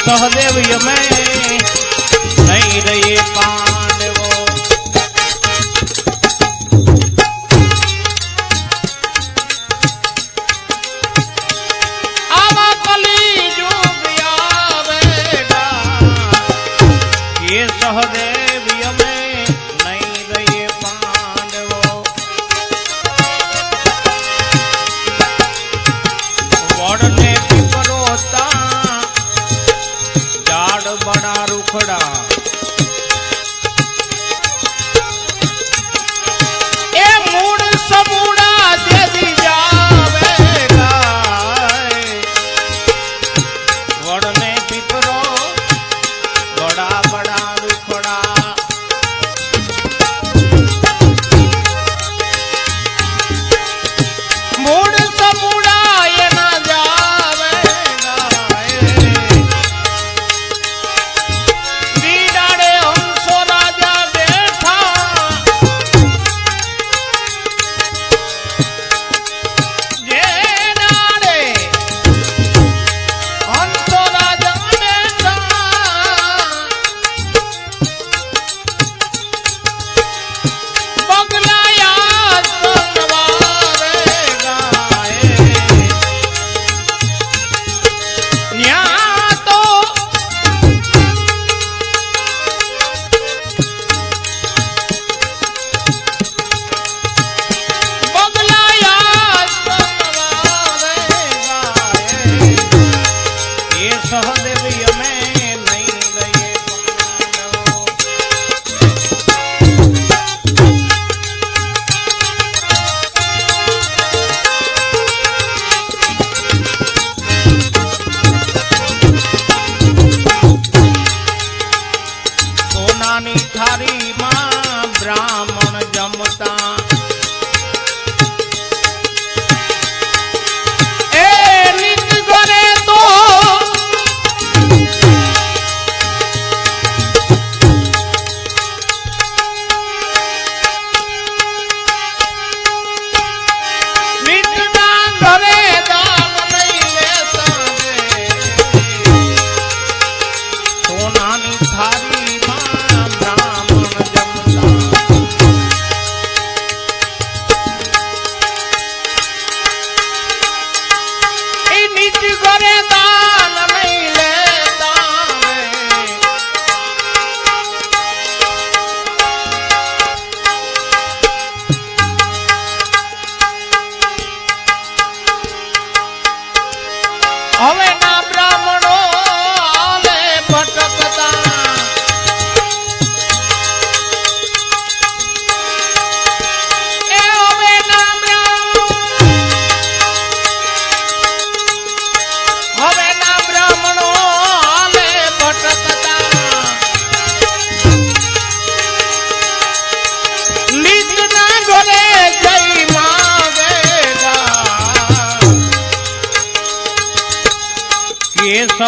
Sahadev યમે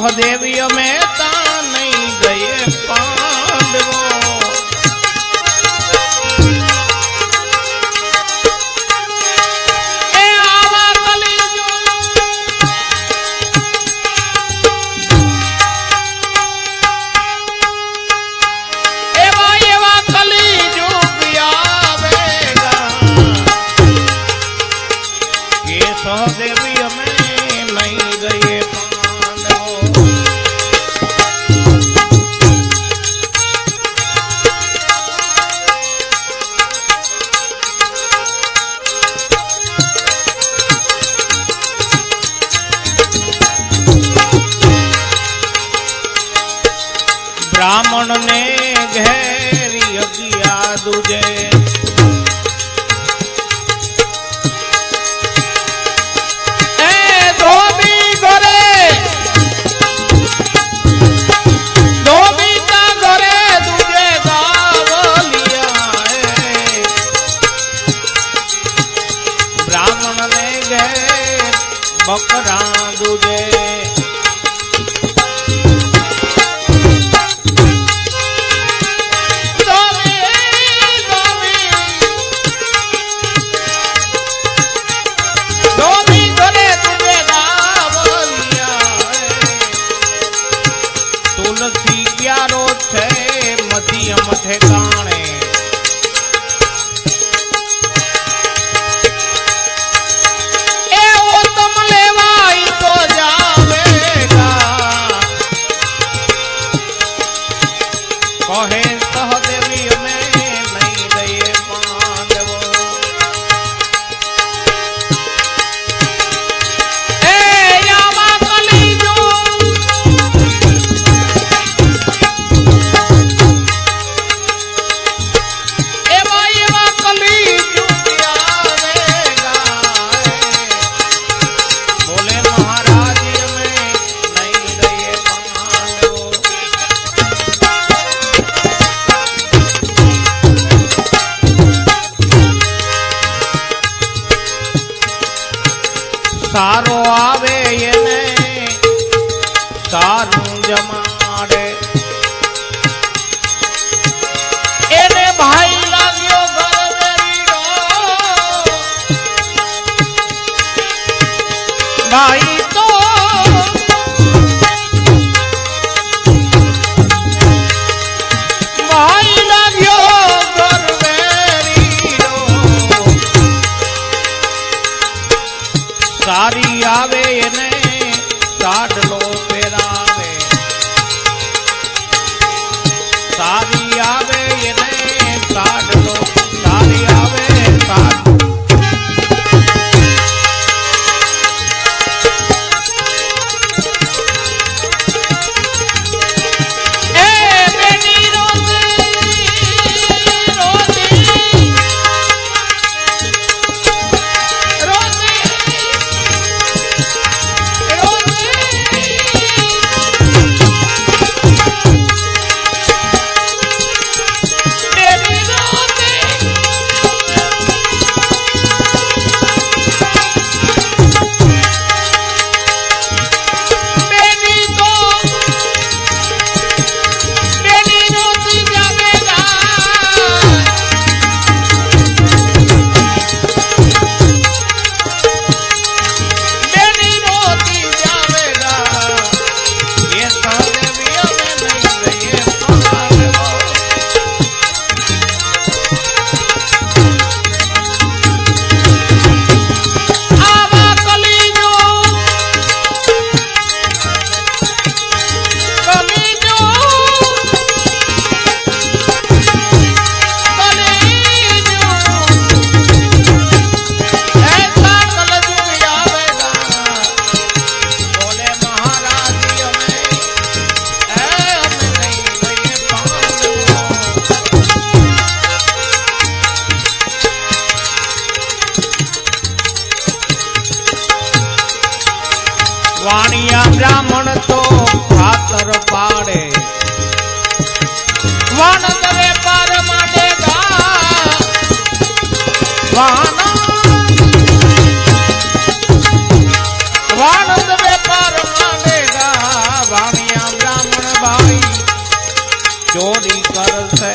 rodeio. બ્રાહ્મણ તો ખાતર પાડે. વણદરે પાર માટે વાણદરે બ્રાહ્મણ ભાઈ ચોરી કરશે.